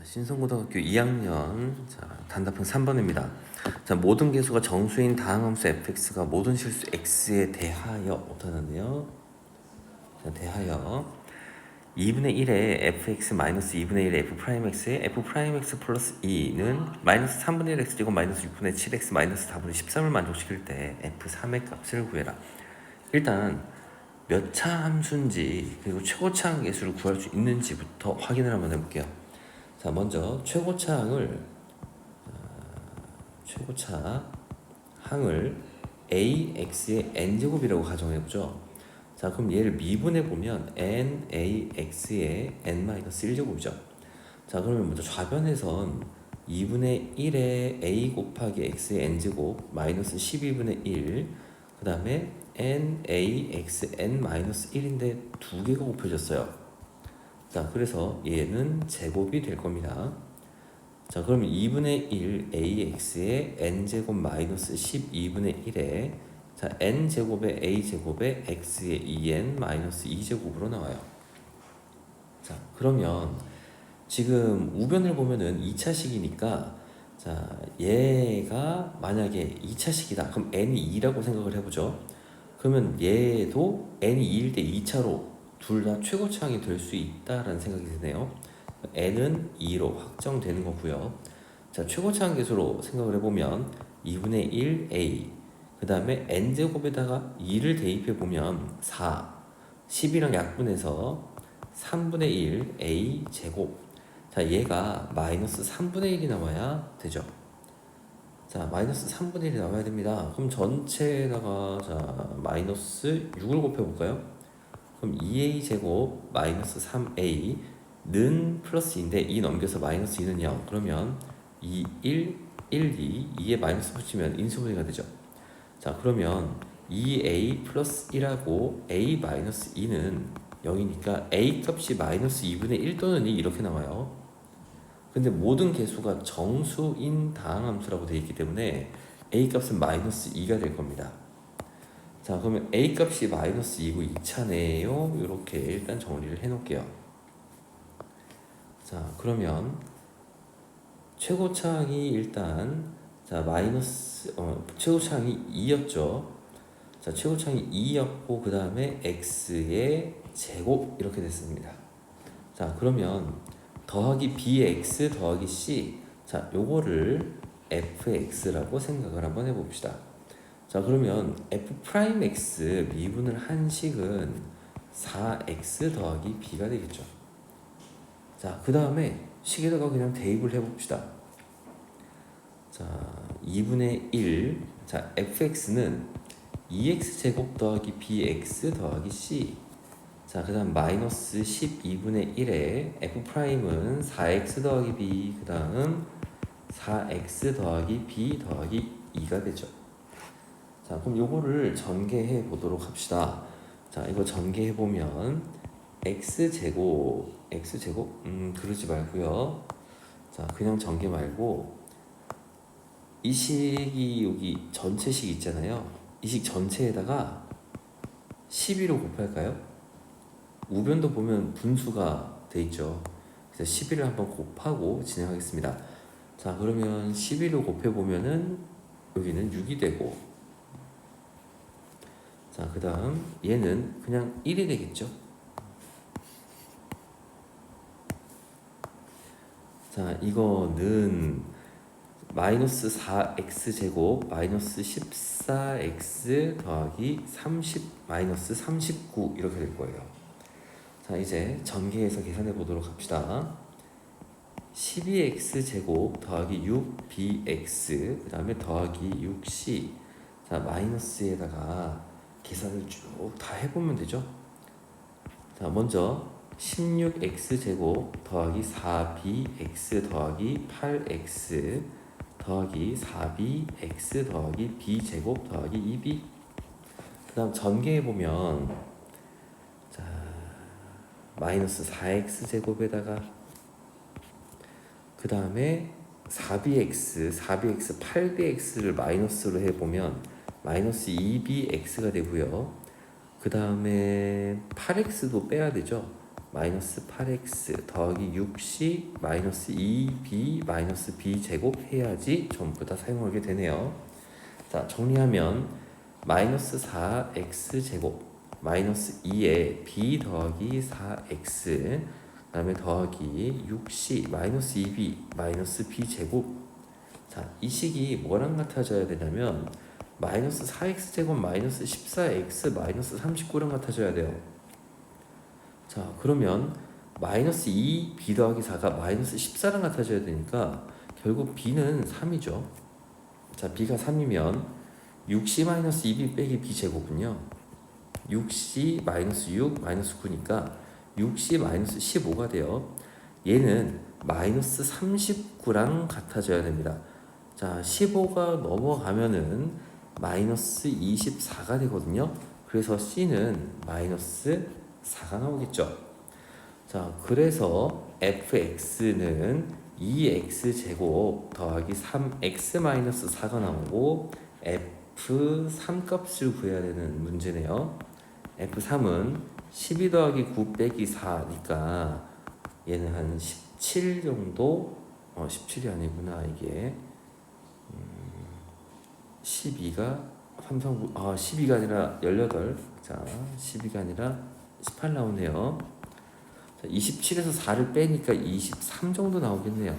자, 신성고등학교 2학년 자, 단답형 3번입니다. 자, 모든 개수가 정수인 다항함수 fx가 모든 실수 x에 대하여 어떠하는데요? 자, 대하여 2분의 1에 fx 마이너스 2분의 1의 f 프라임 x에 f 프라임 x 플러스 2는 마이너스 3분의 1 x 제곱 마이너스 6분의 7 x 마이너스 4분의 13을 만족시킬 때 f 3의 값을 구해라. 일단 몇 차 함수인지 그리고 최고차 개수를 구할 수 있는지부터 확인을 한번 해볼게요. 자 먼저 최고차 항을 어, 최고차 항을 ax의 n제곱이라고 가정해보죠. 자 그럼 얘를 미분해 보면 n a x의 n-1제곱이죠. 자 그러면 먼저 좌변에선 2분의 1의 a 곱하기 x의 n제곱 마이너스 12분의 1 그 다음에 n a x n 마이너스 1인데 두 개가 곱해졌어요. 자 그래서 얘는 제곱이 될 겁니다. 자 그러면 2분의 1 ax의 n제곱 마이너스 12분의 1에 자 n제곱의 a제곱의 x의 2n 마이너스 2제곱으로 나와요. 자 그러면 지금 우변을 보면은 2차식이니까 자 얘가 만약에 2차식이다 그럼 n이 2라고 생각을 해보죠. 그러면 얘도 n이 2일 때 2차로 둘 다 최고차항이 될 수 있다라는 생각이 드네요. n은 2로 확정되는 거고요. 자, 최고차항 계수로 생각을 해보면 2분의 1 a 그 다음에 n제곱에다가 2를 대입해 보면 4 10이랑 약분해서 3분의 1 a 제곱 자 얘가 마이너스 3분의 1이 나와야 되죠. 자 마이너스 3분의 1이 나와야 됩니다. 그럼 전체에다가 자 마이너스 6을 곱해볼까요? 그럼 2a 제곱 마이너스 3a는 플러스인데 2 넘겨서 마이너스 2는 0 그러면 2, 1, 1, 2 2에 마이너스 붙이면 인수분해가 되죠. 자 그러면 2a 플러스 1하고 a 마이너스 2는 0이니까 a 값이 마이너스 2분의 1 또는 2 이렇게 나와요. 근데 모든 개수가 정수인 다항함수라고 되어 있기 때문에 a 값은 마이너스 2가 될 겁니다. 자 그러면 a 값이 마이너스 2고 2차네요. 이렇게 일단 정리를 해 놓을게요. 자 그러면 최고차항이 일단 자 마이너스 어, 최고차항이 2였죠. 자 최고차항이 2였고 그 다음에 x의 제곱 이렇게 됐습니다. 자 그러면 더하기 bx 더하기 c 자 요거를 fx라고 생각을 한번 해봅시다. 자 그러면 f 프라임 x 미분을 한 식은 4x 더하기 b가 되겠죠. 자 그 다음에 식에다가 그냥 대입을 해봅시다. 자 2분의 1. 자 fx는 2x 제곱 더하기 bx 더하기 c. 자 그 다음 마이너스 12분의 1에 f 프라임은 4x 더하기 b 그 다음 4x 더하기 b 더하기 2가 되죠. 자 그럼 요거를 전개해 보도록 합시다. 자 이거 전개해 보면 x 제곱 x 제곱 음 그러지 말고요. 자 그냥 전개 말고 이 식이 여기 전체식 있잖아요. 이 식 전체에다가 12로 곱할까요? 우변도 보면 분수가 돼 있죠. 그래서 11을 한번 곱하고 진행하겠습니다. 자, 그러면 11로 곱해 보면은 여기는 6이 되고 자, 그 다음 얘는 그냥 1이 되겠죠. 자, 이거는 마이너스 4x 제곱 마이너스 14x 더하기 30 마이너스 39 이렇게 될 거예요. 자 이제 전개해서 계산해 보도록 합시다. 12x 제곱 더하기 6bx 그 다음에 더하기 6c 자 마이너스에다가 계산을 쭉 다 해보면 되죠. 자 먼저 16x 제곱 더하기 4bx 더하기 8x 더하기 4bx 더하기 b제곱 더하기 2b 그 다음 전개해 보면 자 마이너스 4x 제곱에다가 그 다음에 4bx 4bx 8bx를 마이너스로 해보면 마이너스 2bx가 되고요. 그 다음에 8x도 빼야 되죠? 마이너스 8x 더하기 6c 마이너스 2b 마이너스 b 제곱 해야지 전부 다 사용하게 되네요. 자 정리하면 마이너스 4x 제곱 마이너스 2에 b 더하기 4x 그 다음에 더하기 6c 마이너스 2b 마이너스 b 제곱. 자 이 식이 뭐랑 같아져야 되냐면 마이너스 4x 제곱 마이너스 14x 마이너스 39랑 같아져야 돼요. 자 그러면 마이너스 2b 더하기 4가 마이너스 14랑 같아져야 되니까 결국 b는 3이죠. 자 b가 3이면 6c 마이너스 2b 빼기 b 제곱은요. 6c 마이너스 6 마이너스 9니까 6c 마이너스 15가 돼요. 얘는 마이너스 39랑 같아져야 됩니다. 자 15가 넘어가면은 마이너스 24가 되거든요. 그래서 c는 마이너스 4가 나오겠죠. 자, 그래서 fx는 2x 제곱 더하기 3x 마이너스 4가 나오고 f 3 값을 구해야 되는 문제네요. f3은 12 더하기 9 빼기 4니까 얘는 한 17 정도 어 17이 아니구나 이게 음, 12가 삼성부 아 12가 아니라 18. 자, 12가 아니라 18 나오네요. 자, 27에서 4를 빼니까 23 정도 나오겠네요.